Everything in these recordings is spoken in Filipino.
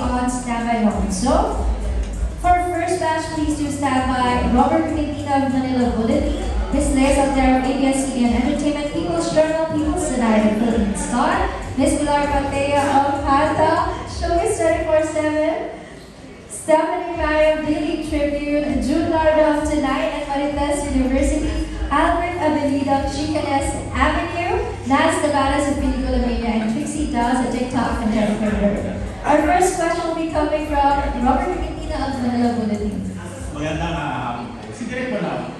on standby. So, for first batch, please do stand by Robert Quintana of Manila Bulletin, Miss Liz Altero of ABS-CBN Entertainment, People's Journal, People's and Philippine Star, Miss Pilar Patea of Hanta, Showbiz 24-7, Stephanie Mayo of Daily Tribune, June Lardo of Tonight and Marites University, Albert Abelida of Chicanes Avenue, Naz Tabaras of Pelicula Mania, and Trixie Dawes of TikTok and Durr. Our first question will be coming from Robert Quintina of Manila Bulletin. Magandang hahapon po. Si Direk po na.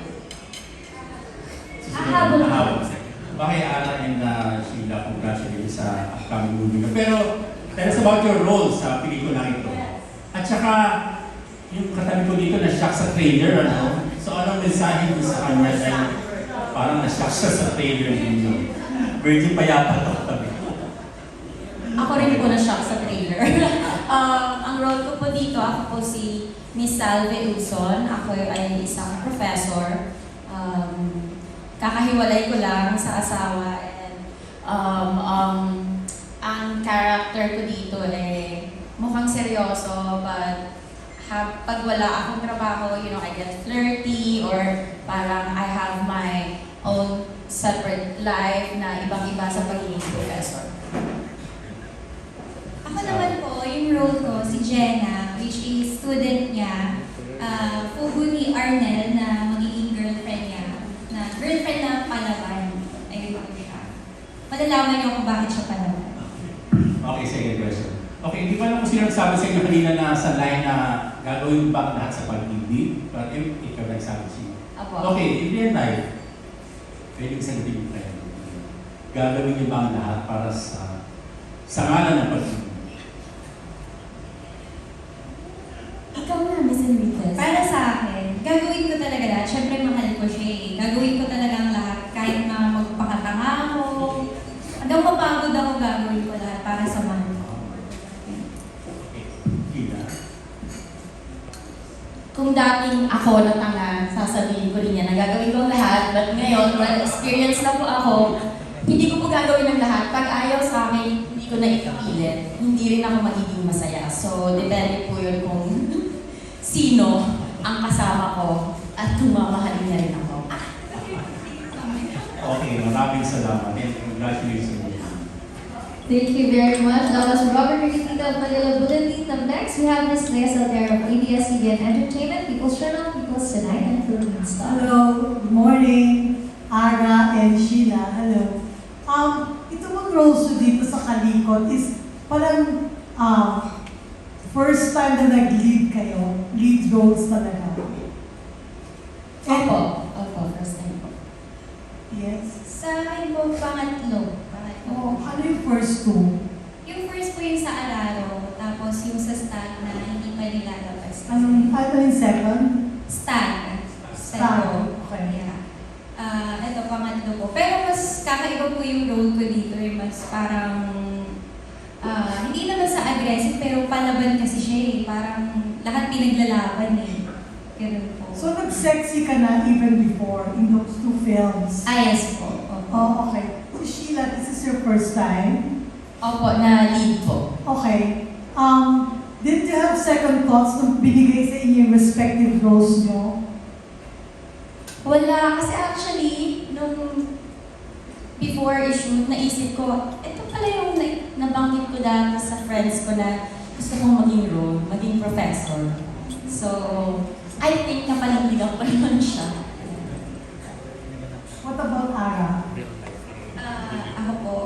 Hahabol. Hahabol. Bakit Ana and uh, Sheila, congratulations sa upcoming movie nyo. Pero, tell us about your role sa pelikula ito. At saka, yung katabi ko dito, na-shock sa trailer, ano? So, anong mensahe mo sa kanya parang na-shock siya sa trailer ninyo? Virgin pa yata ito katabi ko. Ako rin po na-shock sa. Um, ang role ko po dito, ako po si Miss Salve Uson. Ako ay isang professor. Um, kakahiwalay ko lang sa asawa. And um, um, ang character ko dito ay mukhang seryoso, but ha, pag wala akong trabaho, you know, I get flirty or parang I have my own separate life na ibang-iba sa pagiging professor. Ako naman po, yung role ko, si Jenna, which is student niya, uh, fugo ni Arnel na magiging girlfriend niya, na girlfriend na palaban. Ayun po siya. Malalaman niyo kung bakit siya palaban. Okay, second question. Okay, hindi pa lang kung sino nagsabi sa inyo kanina na sa line na gagawin ba ang lahat sa pag-ibig? But ikaw nagsabi siya. Apo. Okay, in real life, pwedeng sagutin mo tayo. Gagawin niyo ba ang lahat para sa sa ngalan ng pag-ibig? Ikaw na, Miss Enriquez. Para sa akin, gagawin ko talaga lahat. Siyempre, mahal ko siya eh. Gagawin ko talaga ang lahat. Kahit na magpakatanga ako. Hanggang mapagod ako, gagawin ko lahat para sa mahal ko. Okay, Kina. Kung dating ako na tanga, sasabihin ko rin yan na gagawin ko ang lahat. But ngayon, well, experience na po ako, hindi ko po gagawin ang lahat. Pag ayaw sa akin, hindi ko na ipipilit. Hindi rin ako magiging masaya. So, depende po yun kung sino ang kasama ko at kung mamahalin niya rin ako. Ah, Okay, maraming salamat and congratulations. Thank you very much. That was Robert Quintina of Manila Bulletin. Up next, we have Miss Liz Altero of ABS-CBN Entertainment, People's Journal, People's Tonight, and Philippine Star. Hello, good morning, Ara and Sheila. Hello. Um, ito roles nyo dito sa Kalikot is parang um, first time na nag-lead kayo, lead roles talaga. Opo. Opo, first time po. Yes. Sa akin po, pangatlo. Oh, ano yung first two? Yung first po yung sa Araro, tapos yung sa Stan na hindi pa nilalabas. Anong, ano yung second? Stan. Stan, okay. Yeah. Ah, ito, pangatlo po. Pero mas kakaiba po yung role ko dito. Yung mas parang, ah, hindi naman sa aggressive, pero palaban kasi siya eh. Parang lahat pinaglalaban eh. Ganun po. So, nag-sexy ka na even before in those two films? ah, yes po. Opo. Oh, okay. This your first time? Opo, na lead po. Okay. Um, did you have second thoughts nung binigay sa inyo yung respective roles nyo? Wala, kasi actually, nung before i-shoot, naisip ko, ito pala yung na- nabanggit ko dati sa friends ko na gusto kong maging role, maging professor. So, I think napanigilan ko naman siya. What about Ara? Ah, ako po.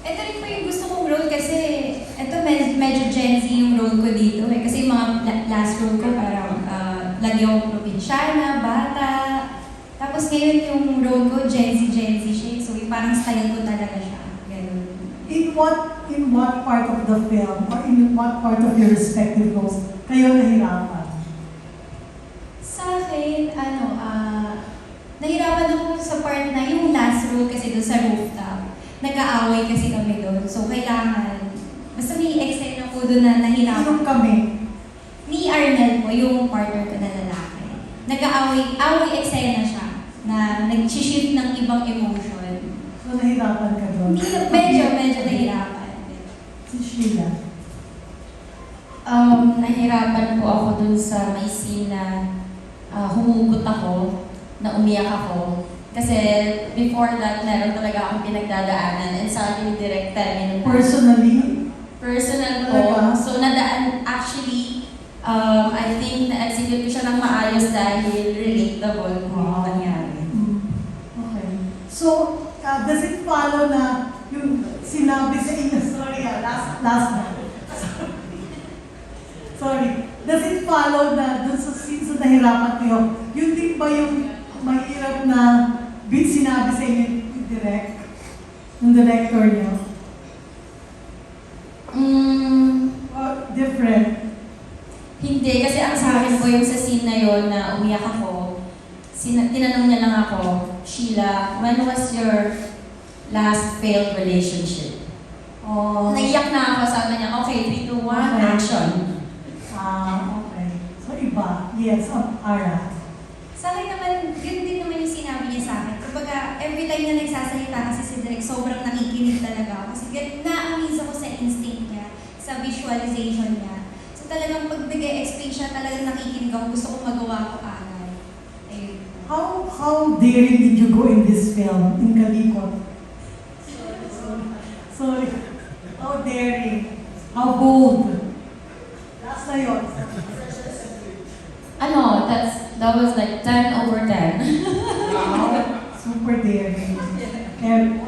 Ito rin po yung gusto kong role kasi ito med- medyo Gen Z yung role ko dito eh. Kasi mga la- last role ko parang uh, lagi akong probinsyana, bata. Tapos ngayon yung role ko Gen Z, Gen Z siya. eh. So yung parang style ko talaga siya. Ganun. In what in what part of the film or in what part of your respective roles kayo nahirapan? Sa akin, ano, ah, nahirapan ako sa part na yung last role kasi doon sa rooftop. Nag-aaway kasi kami doon. So kailangan, basta may eksena po doon na nahirapan. Kami? Ni Arnel po, yung partner ko na lalaki. Nag-aaway, away eksena siya na nag-shift ng ibang emotion. So nahirapan ka doon? Medyo, medyo nahirapan. Si Sheila. Um, nahirapan po ako dun sa may scene na ah, humugot ako, na umiyak ako. Kasi before that, meron talaga akong pinagdadaanan. And sabi ni Direk Temi nung Personally, personal ko. Talaga? So, nadaan, actually, um, I think na-execute ko siya ng maayos dahil relatable kung ano nangyari. mm, okay. So, uh, does it follow na yung sinabi sa inyo, sorry ah, last, last na. Sorry. Does it follow na dun sa scene sa nahirapan kayo, yun din ba yung mahirap na bit sinabi sa inyo direct, ng director niyo? Mm, Or different? Hindi, kasi ang sa akin po yung sa scene na yon na umiyak ako, tinanong niya lang ako, Sheila, when was your last failed relationship? Oh, Naiyak na ako, sabi niya, okay, 3, 2, 1, Okay. action. ah, okay. So iba, yes, um, Ara. Sa akin naman, yun din naman yung sinabi niya sa akin. Kumbaga, every time na nagsasalita kasi si Direk, sobrang nakikinig talaga ako. Kasi gan- na-amaze ako sa instinct niya, sa visualization niya. So talagang pag nag-explain siya, talagang nakikinig ako. Gusto kong magawa ko agad. How how daring did you go in this film, in Kalikot? Sorry. How daring? How bold? Last na yun. Ano, that's, that was like 10 over 10. Wow. Super daring. And.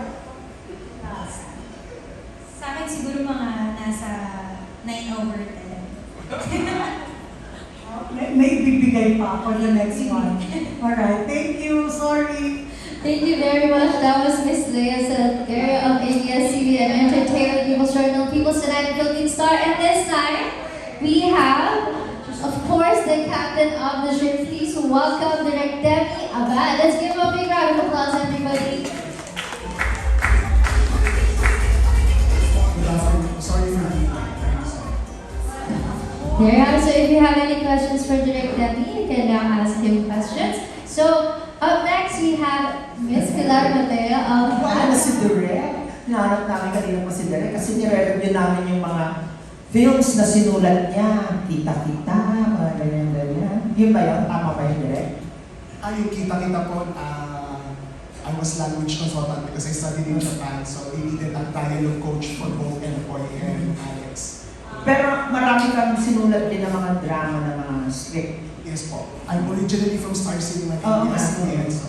Sa akin siguro mga nasa 9 over 10. May, may bibigay pa for the next one. Alright, thank you. Sorry. Thank you very much. That was Miss Leah Salguero of ABS-CBN Entertainment People's Journal, People's Tonight Philippine Star. And this time, we have, of course, the captain of the ship. Please welcome Direct Demi Abad. Let's give him a big round There it. So if you have any questions for Direct Demi, you can now ask him questions. So up next, we have Miss Pilar Mateo of Ano si Direk? Hinahanap namin kanina pa si Direk kasi nire-review namin yung mga films na sinulat niya. Kita-kita, mga ganyan-ganyan. Yun ba yun? Tama ba yun, Direk? Ah, yung kita-kita po, ah, I was language consultant because I studied in Japan, so they needed a dialogue coach for both Empoy and Alex. Pero marami kang sinulat din ng mga drama ng mga script. Yes po. I'm originally from Star Cinema Oo, ABS-CBN, so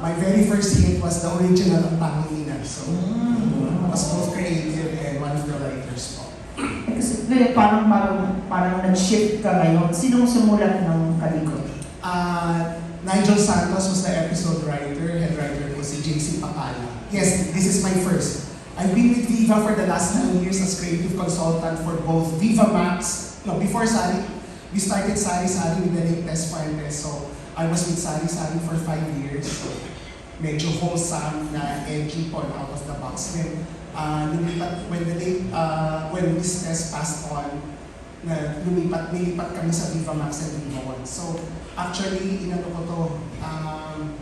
my very first hit was the original ng Tanging Ina. So, Mm. was both creative and one of the writers po. Eh, kasi eh, parang, parang, parang nag-shift ka ngayon. Sinong sumulat ng kalikot? Uh, Nigel Santos was the episode writer, head writer ko si JC Papala. Yes, this is my first. I've been with Viva for the last nine years as creative consultant for both Viva Max, no, before Sari, we started Sari Sari with the late Tess Fuentes. So, I was with Sari Sari for five years. So, medyo wholesome na edgy po out of the box. Then, uh, lumipat, when the late, uh, when Miss Tess passed on, na lumipat, nilipat kami sa Viva Max and Viva One. So, actually, inano ko to, um,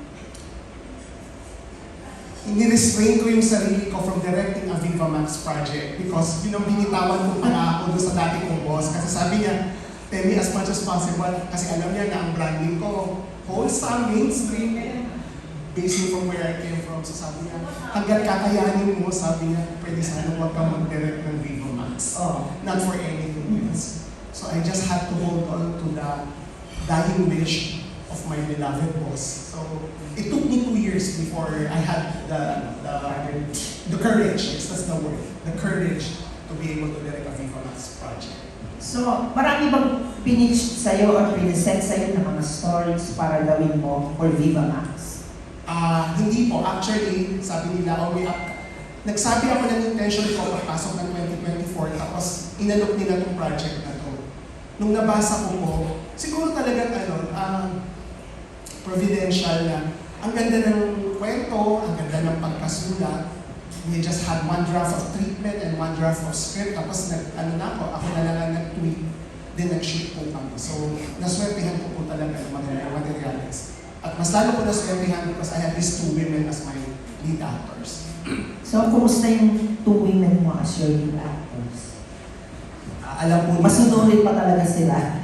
inirestrain ko yung sarili ko from directing a Viva Max project because yun ang binitawan ko para ako doon sa dati kong boss. Kasi sabi niya, tell me as much as possible kasi alam niya na ang branding ko, wholesome, mainstream, eh. based from where I came from. So sabi niya, hanggang kakayanin mo, sabi niya, pwede sana huwag kang mag-direct ng Viva Max Oh. not for anything else. So I just had to hold on to the dying wish of my beloved boss. So it took me two years before I had the the, the courage, yes, that's the word, the courage to be able to direct a Viva Max project. So, marami bang pinitch sa'yo or pinisend sa'yo ng mga stories para gawin mo for Viva Max? Ah, hindi po. Actually, sabi nila, oh, may up. Nagsabi ako ng intention ko pagpasok ng 2024, tapos inalok nila tong project na to. Nung nabasa ko po, siguro talagang ano, um, providential na ang ganda ng kwento, ang ganda ng pagkasulat. We just had one draft of treatment and one draft of script. Tapos nag, ano na ako, ako na lang ang nag-tweet. Then nag-shoot po kami. So, naswertihan ko po talaga ng mga materials. At mas lalo ko naswertihan because I have these two women as my lead actors. So, kumusta yung two women mo as your lead actors? Ah, alam po. Masunurin pa talaga sila.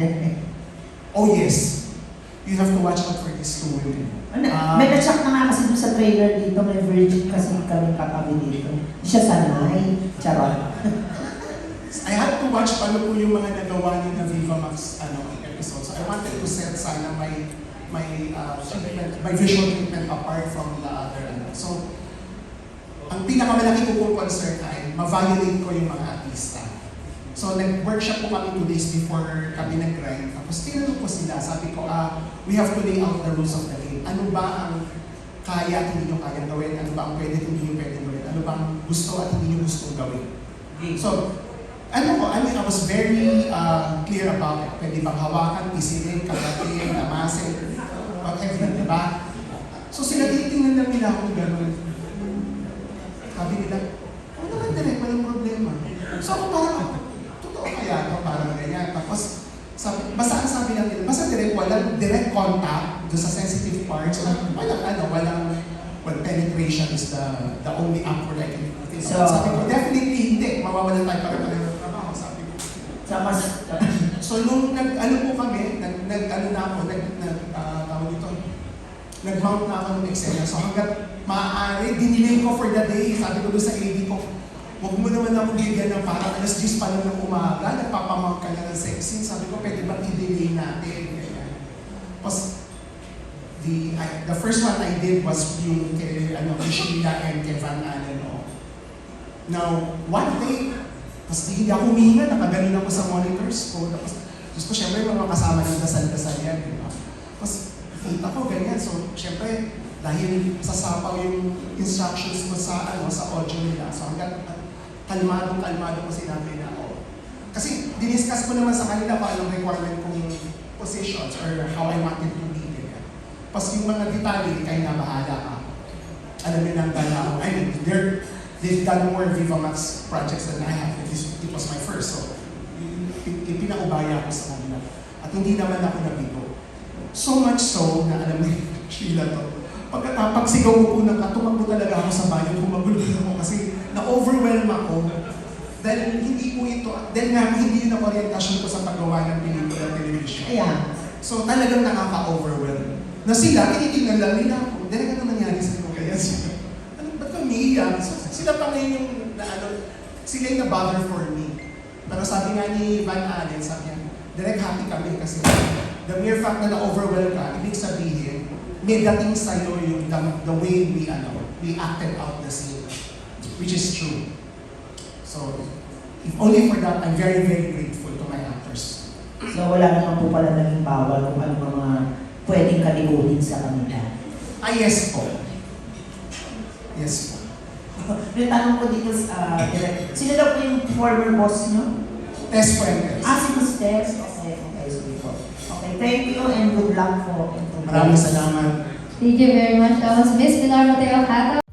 Oh yes, you have to watch out for these two women. Ano, Ah. may na-shock na nga kasi dun sa trailer dito, may virgin kasi kami katabi dito. Hindi siya sanay. Charot. I had to watch paano po yung mga nagawa ni na Viva Max ano, episode. So I wanted to set sana my my uh, treatment, my visual treatment apart from the other. Ano. So, ang pinakamalaki ko pong concern ay ma-violate ko yung mga artista. So, nag-workshop po kami two days before kami nag-grind. Tapos tinanong ko sila, sabi ko, ah, we have to lay out the rules of the game. Ano ba ang kaya at hindi nyo kaya gawin? Ano ba ang pwede at hindi nyo pwede gawin? Ano ba ang gusto at hindi nyo gusto gawin? So, ano ko, I mean, I was very uh, clear about it. Pwede bang hawakan, pisilin, kagatin, namasin, whatever, di ba? So sila tinitingnan lang nila ako gano'n. Sabi nila, ano naman direct, walang problema. So ako parang, totoo kaya ito, parang ganyan. Tapos, sabi, basta ang sabi lang nila, basta direct, walang direct contact doon sa sensitive parts. Walang ano, walang, well, penetration is the the only awkward I can think. So- sabi ko, definitely hindi. Mawawalan tayo para pareho ng trabaho. Sabi ko, Sa mas... So nung nag ano po kami, nag, nag ano na ako, nag, nag ah, tawag dito, nag-mount na ako ng eksena. So hanggat maaari, dinilay ko for the day. Sabi ko doon sa AD ko, huwag mo naman ako bigyan ng parang alas 10 pa lang ng umaga, nagpapamount ka na ng sex scene. Sabi ko, pwede ba i-delay natin? Tapos, the, I, the first one I did was yung kay, ano, kay Sheila and kay Van Allen. Oh. Now, one day, tapos hindi ako huminga, nakaganon ako sa monitors ko. Tapos, gusto ko, syempre, mga kasama ng dasal-dasal yan, di ba? Tapos, kita ko ganyan. So, syempre, dahil sasapaw yung instructions ko sa, ano, sa audio nila. So, hanggang uh, kalmadong-kalmado ko sinabi na, oh. Kasi, diniscuss ko naman sa kanila kung anong requirement kong positions or how I wanted to be. Ganyan. Tapos, yung mga detalye, kayo na bahala ka. Alam niyo nang ako. I mean, they're, they've done more Viva Max projects than I have. It, is, it was my first, so ipinaubaya ko sa kanila. At hindi naman ako nabigo. So much so na alam mo, Sheila to. Pagkatapagsigaw ko po ng katumakbo talaga ako sa bayan, kumagulog ako kasi na-overwhelm ako. Dahil hindi po ito, dahil nga hindi yun ang orientasyon ko sa paggawa ng pelikula at television. Kaya, So talagang nakaka-overwhelm. Na sila, tinitingnan lang nila ako. Dahil ano nangyari sa iyo kaya sila? Ano, ba't ka umiiyak? So, sila pa ngayon yung, na, ano, sila yung na-bother for me. Pero sabi nga ni Van Allen, sabi niya, direct happy kami kasi the mere fact na na-overwhelm ka, ibig sabihin, may dating sa'yo yung the, the way we, ano, we acted out the scene. Which is true. So, if only for that, I'm very, very grateful to my actors. so wala naman po pala naging bawal kung ano mga pwedeng kalikutin sa kanila. Ah, yes po. Yes po. May tanong ko dito sa uh, direct. Sino daw po yung former boss nyo? Test Fuentes. Ah, si Mustes. Okay, okay, sige po. Okay, thank you and good luck po. Maraming salamat. Thank you very much. That was Miss Pilar Mateo Cata.